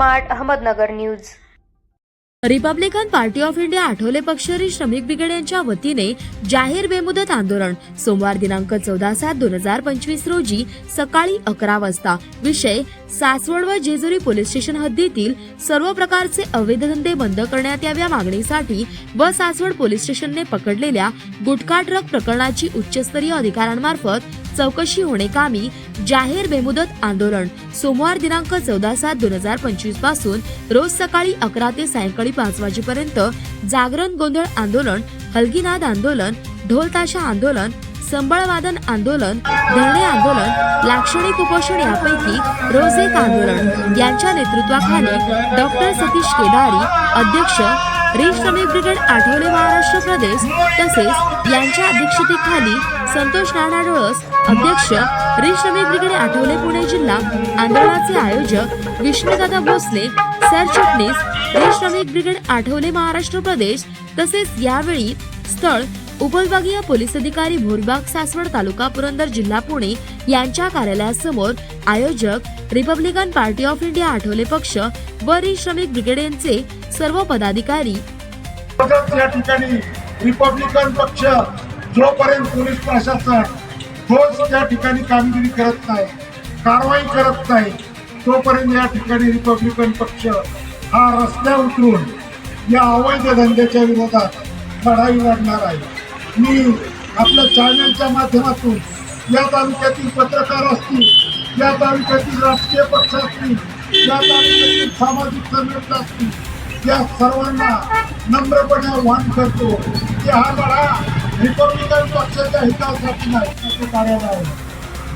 Smart Ahmednagar news. Republican Party of India Athawale पक्षरी श्रमिक brigade यांच्या वतीने जाहीर बेमुदत आंदोलन. सोमवार दिनांक चौदा सात दोन हजार पंचवीस रोजी सकाळी अकरा वाजता. विषय सासवड व जेजुरी पोलीस स्टेशन हद्दीतील सर्व प्रकारचे अवैध धंदे बंद करण्यात याव्या मागणीसाठी व सासवड पोलीस स्टेशनने पकडलेल्या गुटखा ट्रक प्रकरणाची उच्चस्तरीय अधिकाऱ्यांमार्फत चौकशी होणे कामी जाहीर बेमुदत आंदोलन. सोमवार दिनांक चौदा सात दोन हजार पंचवीसपासून रोज सकाळी अकरा ते सायंकाळी पाच वाजेपर्यंत जागरण गोंधळ आंदोलन हलगीनाद आंदोलन ढोलताशा आंदोलन संबळवादन आंदोलन धरणे आंदोलन लाक्षणिक उपोषण यापैकी रोज एक आंदोलन. यांच्या नेतृत्वाखाली डॉक्टर सतीश केदारी अध्यक्ष री ब्रिगेड आठवले महाराष्ट्र प्रदेश तसेच यांच्या अध्यक्षतेखाली संतोष राणा डोळस अध्यक्ष री ब्रिगेड आठवले पुणे जिल्हा आंदोलनाचे आयोजक विष्णुदादा भोसले सरचिटणीस री श्रमिक ब्रिगेड आठवले महाराष्ट्र प्रदेश तसेच यावेळी स्थळ उपविभागीय पोलीस अधिकारी भोरबाग सासवड तालुका पुरंदर जिल्हा पुणे यांच्या कार्यालयासमोर आयोजक Republican Party of India Athawale पक्ष व श्रमिक ब्रिगेड यांचे सर्व पदाधिकारी. या ठिकाणी रिपब्लिकन पक्ष जोपर्यंत पोलीस प्रशासन ठोस त्या ठिकाणी कामगिरी करत नाही कारवाई करत नाही तोपर्यंत या ठिकाणी रिपब्लिकन पक्ष हा रस्त्यावर उतरून या अवैध धंद्याच्या विरोधात लढाई लढणार आहे. मी आपल्या चॅनलच्या माध्यमातून या तालुक्यातील पत्रकार असतील या तालुक्यातील राजकीय पक्ष असतील या तालुक्यातील सामाजिक संघटना असतील या सर्वांना नम्रपणे आव्हान करतो की हा लढा रिपब्लिकन पक्षाच्या हितासाठी नाही त्याचे कार्यालय आहे.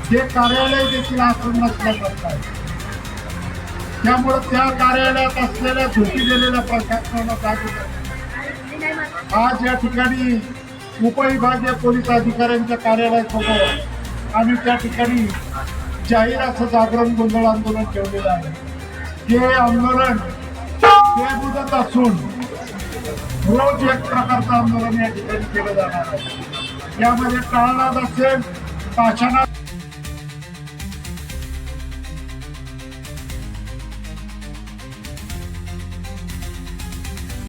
हे कार्यालय देखील आश्रम नसल्यासारखं आहे. त्यामुळे त्या कार्यालयात असलेल्या झोपी गेलेल्या प्रशासनाला जाग आज या ठिकाणी उपविभागीय पोलीस अधिकाऱ्यांच्या कार्यालयासमोर आम्ही त्या ठिकाणी जाहीर असं जागरण गोंधळ आंदोलन ठेवलेलं आहे. हे आंदोलन बेमुदत असून रोज एक प्रकारचं आंदोलन या ठिकाणी केलं जाणार आहे. यामध्ये काळनाद असेल पाषाणात